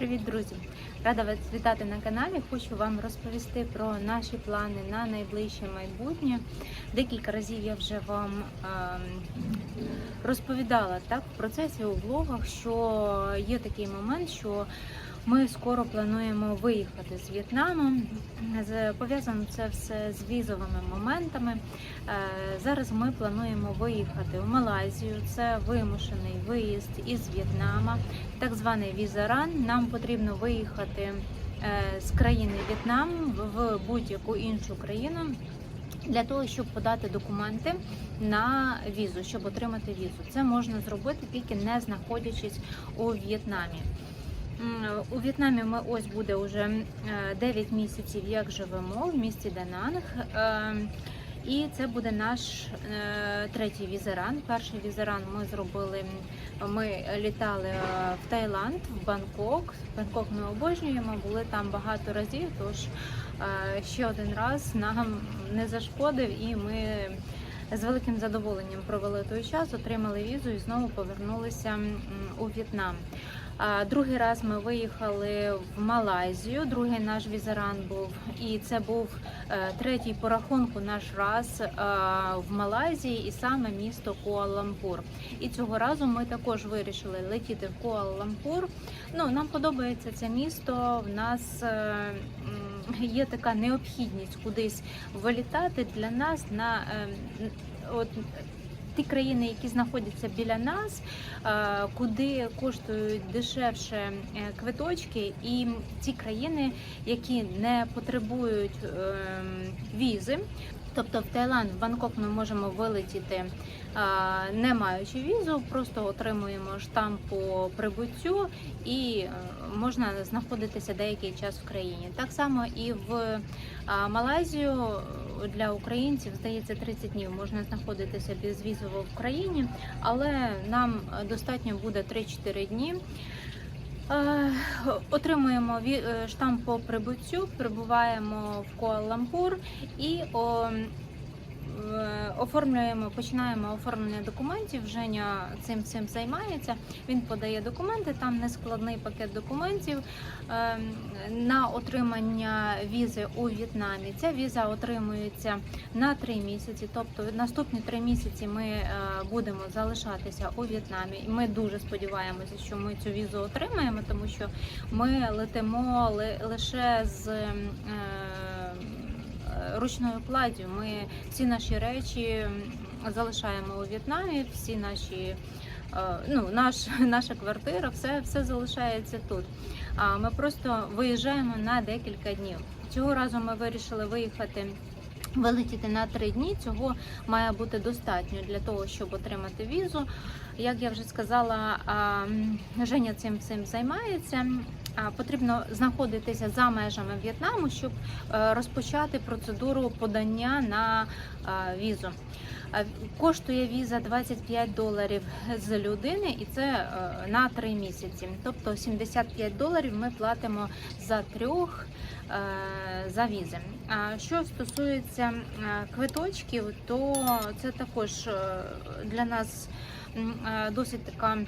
Привіт, друзі! Рада вас вітати на каналі. Хочу вам розповісти про наші плани на найближче майбутнє. Декілька разів я вже вам е розповідала так в процесі у влогах, що є такий момент, що ми скоро плануємо виїхати з В'єтнаму. Пов'язано це все з візовими моментами. Е, Зараз ми плануємо виїхати в Малайзію. Це вимушений виїзд із В'єтнама, так званий візаран. Нам потрібно виїхати е, з країни В'єтнам в будь-яку іншу країну. Для того щоб подати документи на візу, щоб отримати візу, це можна зробити тільки не знаходячись у В'єтнамі. У В'єтнамі ми ось буде вже 9 місяців, як живемо в місті Дананг. Е, І це буде наш е, третій візеран. Перший візеран ми зробили. Ми літали е, в Таїланд, в Бангкок. Бангкок ми обожнюємо, були там багато разів. Тож е, ще один раз нам не зашкодив, і ми з великим задоволенням провели той час, отримали візу і знову повернулися у В'єтнам. А, Другий раз ми виїхали в Малайзію. Другий наш візеран був, і це був е, третій по рахунку наш раз е, в Малайзії, і саме місто Куала-Лампур. І цього разу ми також вирішили летіти в Куала-Лампур. Ну нам подобається це місто. В нас е, є така необхідність кудись вилітати для нас на от. Ті країни, які знаходяться біля нас, е, куди коштують дешевше е, квиточки, і ті країни, які не потребують ем, візи. Тобто в Таїланд, в Бангкок ми можемо вилетіти е, не маючи візу, просто отримуємо штамп по прибуттю і е, можна знаходитися деякий час в країні. Так само і в е, Малайзію е, для українців здається 30 днів можна знаходитися безвізово в країні, але нам е, достатньо буде 3-4 дні. Е, Отримуємо е, штамп по прибуттю, прибуваємо в Куала-Лампур і оформлюємо, починаємо оформлення документів. Женя цим цим займається. Він подає документи. Там нескладний пакет документів е, на отримання візи у В'єтнамі. Ця віза отримується на три місяці. Тобто наступні три місяці ми е, будемо залишатися у В'єтнамі. І Ми дуже сподіваємося, що ми цю візу отримаємо, тому що ми летимо лише з. Ручною кладдю ми всі наші речі залишаємо у В'єтнамі, всі наші е, ну, наш, наша квартира, все, все залишається тут. А ми просто виїжджаємо на декілька днів. Цього разу ми вирішили виїхати. Вилетіти на три дні цього має бути достатньо для того, щоб отримати візу. Як я вже сказала, Женя цим всім займається. Потрібно знаходитися за межами В'єтнаму, щоб е, розпочати процедуру подання на візу. Коштує віза 25 доларів з людини, і це е, на 3 місяці. Тобто 75 доларів ми платимо за трьох за візи. А що стосується е, квиточків, то це також е, для нас е, досить така.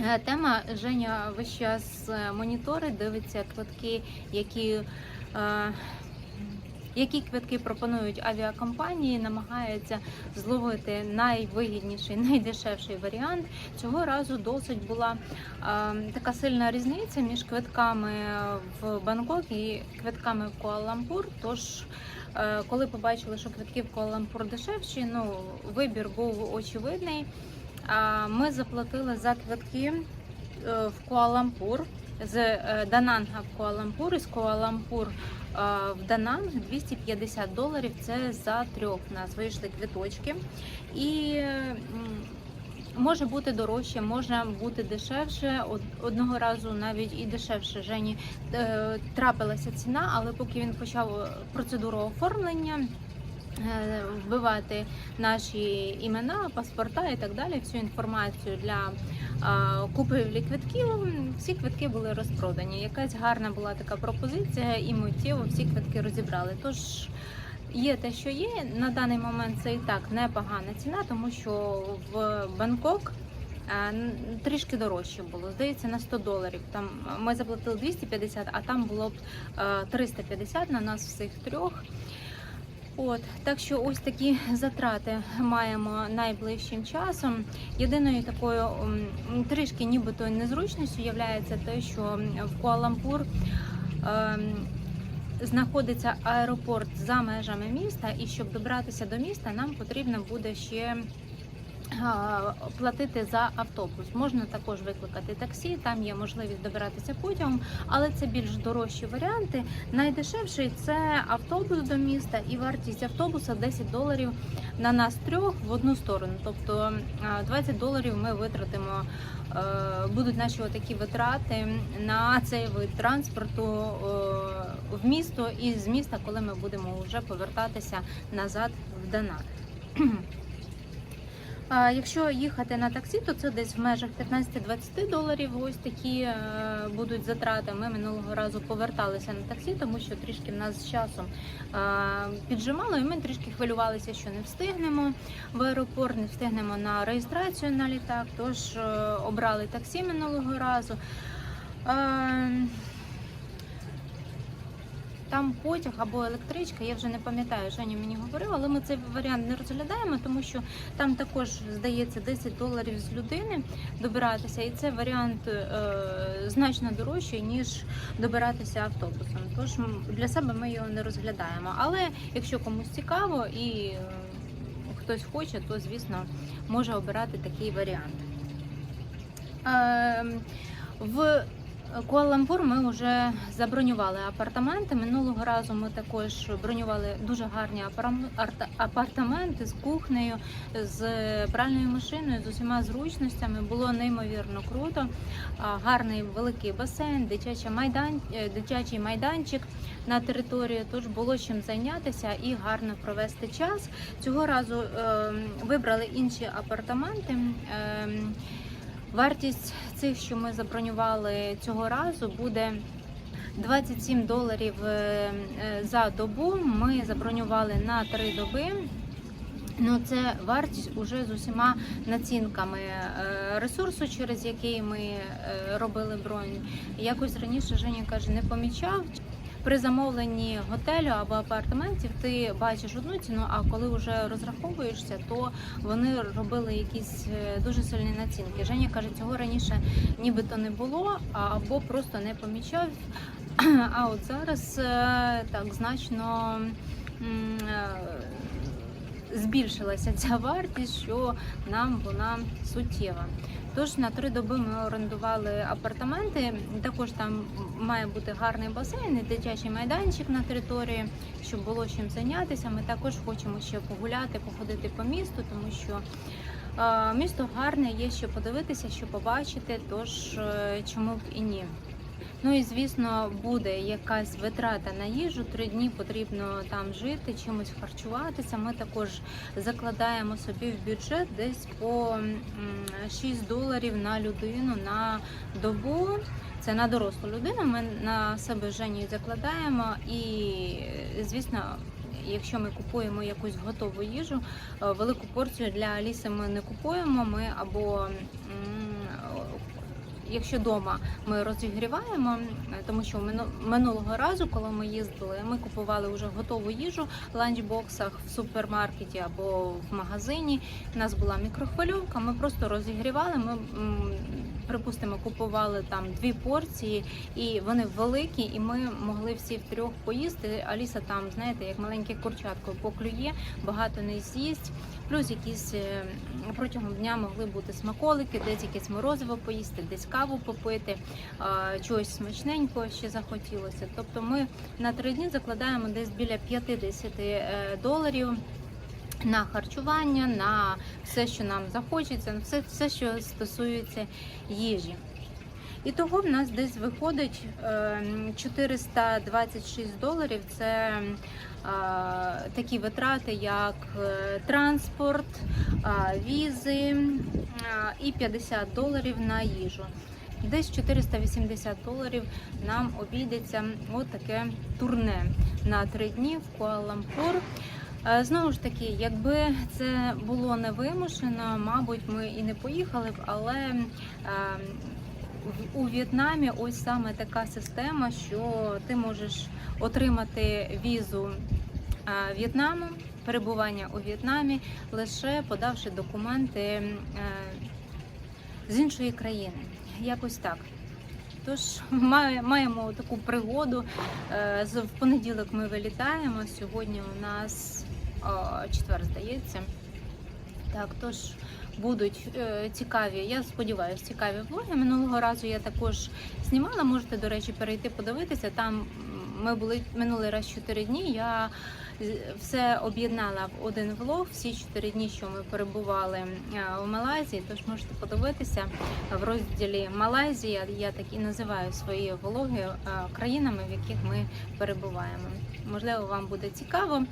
Е, Тема Женя весь час монітори дивиться квитки, які, е, які квитки пропонують авіакомпанії, намагається зловити найвигідніший, найдешевший варіант. Цього разу досить була е, така сильна різниця між квитками в Бангкок і квитками в Куала-Лампур. Тож, е, коли побачили, що квитки в Куала-Лампур дешевші, ну вибір був очевидний. А Ми заплатили за квитки е, в Куалампур з е, Дананга в Куалампур і з Куалампур в Дананг 250 доларів. Це за трьох нас вийшли квиточки. І може бути дорожче, може бути дешевше. Од- Одного разу навіть і дешевше Жені е, трапилася ціна, але поки він почав процедуру оформлення. Е, Вбивати наші імена, паспорта і так далі, всю інформацію для купівлі квитків. Всі квитки були розпродані. Якась гарна була така пропозиція, і миттєво всі квитки розібрали. Тож є те, що є. На даний момент це і так непогана ціна, тому що в Бангкок е, трішки дорожче було. Здається, на 100 доларів. Там ми заплатили 250, а там було б е, 350 на нас всіх трьох. От, так що ось такі затрати маємо найближчим часом. Єдиною такою трішки нібито незручністю є те, що в Куалампур е знаходиться аеропорт за межами міста, і щоб добратися до міста, нам потрібно буде ще платити за автобус. Можна також викликати таксі, там є можливість добиратися потягом, але це більш дорожчі варіанти. Найдешевший це автобус до міста, і вартість автобуса 10 доларів на нас трьох в одну сторону. Тобто а, 20 доларів ми витратимо. е, Будуть наші такі витрати на цей вид транспорту е, в місто і з міста, коли ми будемо вже повертатися назад в Донат. Якщо їхати на таксі, то це десь в межах 15-20 доларів. Ось такі е, будуть затрати. Ми минулого разу поверталися на таксі, тому що трішки в нас з часом е, піджимало, і ми трішки хвилювалися, що не встигнемо в аеропорт, не встигнемо на реєстрацію на літак. Тож е, обрали таксі минулого разу. Там потяг або електричка, я вже не пам'ятаю, Женя мені говорила, але ми цей варіант не розглядаємо, тому що там також здається 10 доларів з людини добиратися, і це варіант е, значно дорожчий, ніж добиратися автобусом. Тож для себе ми його не розглядаємо. Але якщо комусь цікаво і е, хтось хоче, то звісно може обирати такий варіант. Е, в Куала-Лумпур ми вже забронювали апартаменти. Минулого разу ми також бронювали дуже гарні апартаменти з кухнею, з пральною машиною, з усіма зручностями. Було неймовірно круто. Гарний великий басейн, дитяча майдан, е, дитячий майданчик на території. Тож було чим зайнятися і гарно провести час. Цього разу е, вибрали інші апартаменти. Вартість цих, що ми забронювали цього разу, буде 27 доларів е, за добу. Ми забронювали на 3 доби. Ну, це вартість уже з усіма націнками е, ресурсу, через який ми е, робили бронь. Якось раніше Женя каже, не помічав. При замовленні готелю або апартаментів ти бачиш одну ціну, а коли вже розраховуєшся, то вони робили якісь е, дуже сильні націнки. Женя каже, цього раніше нібито не було, або просто не помічав. А от зараз е, так значно е, збільшилася ця вартість, що нам вона суттєва. Тож на три доби ми орендували апартаменти. Також там має бути гарний басейн, і дитячий майданчик на території, щоб було чим зайнятися. Ми також хочемо ще погуляти, походити по місту, тому що е, місто гарне, є що подивитися, що побачити. Тож е, чому б і ні. Ну і звісно, буде якась витрата на їжу. Три дні потрібно там жити, чимось харчуватися. Ми також закладаємо собі в бюджет десь по м, 6 доларів на людину на добу. Це на дорослу людину. Ми на себе з Женєю закладаємо і, звісно. Якщо ми купуємо якусь готову їжу, е, велику порцію для Аліси ми не купуємо. Ми або якщо вдома ми розігріваємо, е, тому що мину- минулого разу, коли ми їздили, ми купували вже готову їжу в ланчбоксах в супермаркеті або в магазині. У нас була мікрохвильовка, ми просто розігрівали. Ми припустимо, купували там дві порції, і вони великі, і ми могли всі втрьох поїсти. Аліса там, знаєте, як маленьке курчатко поклює, багато не з'їсть. Плюс якісь е, протягом дня могли бути смаколики, десь якесь морозиво поїсти, десь каву попити, чогось смачненького ще захотілося. Тобто ми на три дні закладаємо десь біля 50 е, доларів. На харчування, на все, що нам захочеться, на все, все, що стосується їжі. І того в нас десь виходить е, 426 доларів. Це е, такі витрати, як е, транспорт, е, візи е, і 50 доларів на їжу. Десь 480 доларів нам обійдеться от таке турне на три дні в Куала-Лумпур. Е, Знову ж таки, якби це було не вимушено, мабуть, ми і не поїхали б, але е, у В'єтнамі ось саме така система, що ти можеш отримати візу е, В'єтнаму, перебування у В'єтнамі, лише подавши документи з іншої країни. Якось так. Тож маємо таку пригоду. В понеділок ми вилітаємо. Сьогодні у нас четвер, здається. Так, тож будуть е, цікаві, я сподіваюся, цікаві влоги. Минулого разу я також знімала. Можете, до речі, перейти подивитися. Там ми були минулий раз 4 дні. Я все об'єднала в один влог. Всі 4 дні, що ми перебували е, в Малайзії. Тож можете подивитися в розділі Малайзія. Я так і називаю свої влоги е, країнами, в яких ми перебуваємо. Можливо, вам буде цікаво.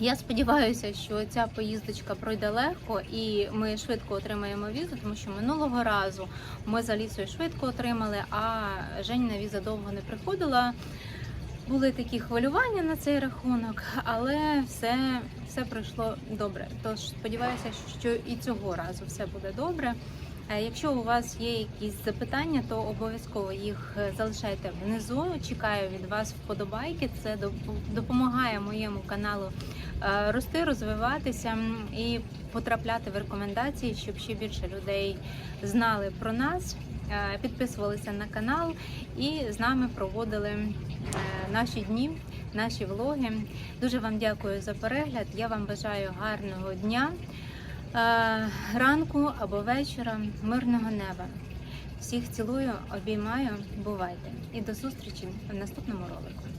Я сподіваюся, що ця поїздочка пройде легко і ми швидко отримаємо візу, тому що минулого разу ми за лісою швидко отримали, а Женіна віза довго не приходила. Були такі хвилювання на цей рахунок, але все, все пройшло добре. Тож сподіваюся, що і цього разу все буде добре. Е, Якщо у вас є якісь запитання, то обов'язково їх е, залишайте внизу. Чекаю від вас вподобайки. Це допомагає моєму каналу е, рости, розвиватися і потрапляти в рекомендації, щоб ще більше людей знали про нас, підписувалися на канал і з нами проводили наші дні, наші влоги. Дуже вам дякую за перегляд. Я вам бажаю гарного дня, ранку або вечора, мирного неба. Всіх цілую, обіймаю, бувайте і до зустрічі в наступному ролику.